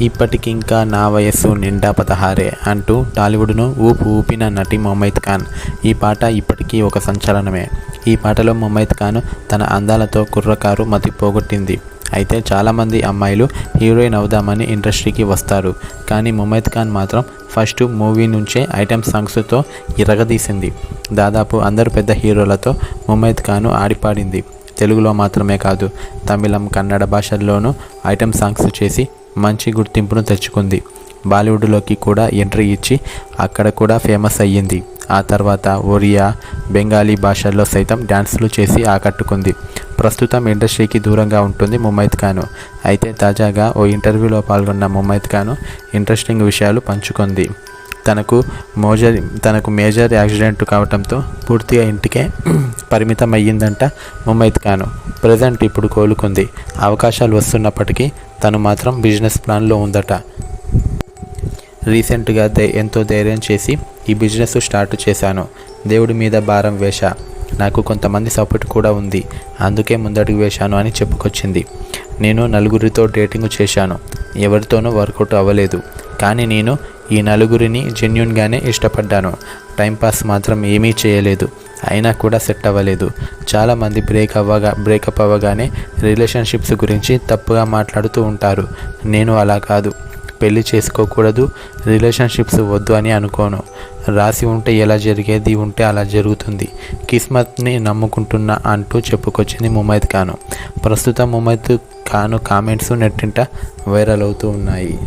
ఇప్పటికింకా నా వయస్సు నిండా పదహారే అంటూ టాలీవుడ్ను ఊపు ఊపిన నటి మొమైత్ ఖాన్. ఈ పాట ఇప్పటికీ ఒక సంచలనమే. ఈ పాటలో మొమైత్ ఖాన్ తన అందాలతో కుర్రకారు మతి పోగొట్టింది. అయితే చాలామంది అమ్మాయిలు హీరోయిన్ అవుదామని ఇండస్ట్రీకి వస్తారు. కానీ ముమైత్ ఖాన్ మాత్రం ఫస్ట్ మూవీ నుంచే ఐటెం సాంగ్స్తో ఇరగదీసింది. దాదాపు అందరు పెద్ద హీరోలతో ముమైత్ ఖాన్ ఆడిపాడింది. తెలుగులో మాత్రమే కాదు తమిళం కన్నడ భాషల్లోనూ ఐటెం సాంగ్స్ చేసి మంచి గుర్తింపును తెచ్చుకుంది. బాలీవుడ్లోకి కూడా ఎంట్రీ ఇచ్చి అక్కడ కూడా ఫేమస్ అయ్యింది. ఆ తర్వాత ఒరియా బెంగాలీ భాషల్లో సైతం డ్యాన్సులు చేసి ఆకట్టుకుంది. ప్రస్తుతం ఇండస్ట్రీకి దూరంగా ఉంటుంది ముమైత్ ఖాను. అయితే తాజాగా ఓ ఇంటర్వ్యూలో పాల్గొన్న ముమైత్ ఖాను ఇంట్రెస్టింగ్ విషయాలు పంచుకుంది. తనకు మోజర్ తనకు మేజర్ యాక్సిడెంట్ కావడంతో పూర్తిగా ఇంటికే పరిమితం అయ్యిందంట ముమైత్ ఖాను. ప్రజెంట్ ఇప్పుడు కోలుకుంది. అవకాశాలు వస్తున్నప్పటికీ తను మాత్రం బిజినెస్ ప్లాన్లో ఉందట. రీసెంట్గా ఎంతో ధైర్యం చేసి ఈ బిజినెస్ స్టార్ట్ చేశాను. దేవుడి మీద భారం వేశ. నాకు కొంతమంది సపోర్ట్ కూడా ఉంది. అందుకే ముందడుగు వేశాను అని చెప్పుకొచ్చింది. నేను నలుగురితో డేటింగ్ చేశాను. ఎవరితోనూ వర్కౌట్ అవ్వలేదు. కానీ నేను ఈ నలుగురిని జెన్యున్గానే ఇష్టపడ్డాను. టైంపాస్ మాత్రం ఏమీ చేయలేదు. అయినా కూడా సెట్ అవ్వలేదు. చాలామంది బ్రేక్ అవ్వగా బ్రేకప్ అవ్వగానే రిలేషన్షిప్స్ గురించి తప్పుగా మాట్లాడుతూ ఉంటారు. నేను అలా కాదు. పెళ్ళి చేసుకోకూడదు. రిలేషన్షిప్స్ వద్దు అని అనుకోను. రాసి ఉంటే ఎలా జరిగేది ఉంటే అలా జరుగుతుంది. కిస్మత్ని నమ్ముకుంటున్నా అంటూ చెప్పుకొచ్చింది ముమైద్ ఖాను. ప్రస్తుతం ముమైద్ ఖాను కామెంట్స్ నెట్టింట వైరల్ అవుతూ ఉన్నాయి.